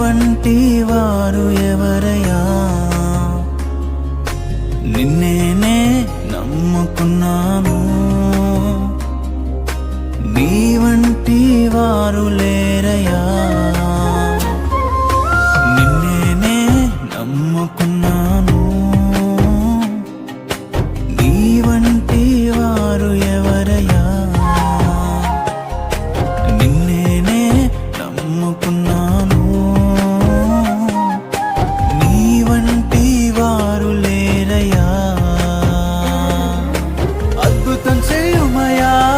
వంటి వారు ఎవరు? అద్భుతం చేయుమయా?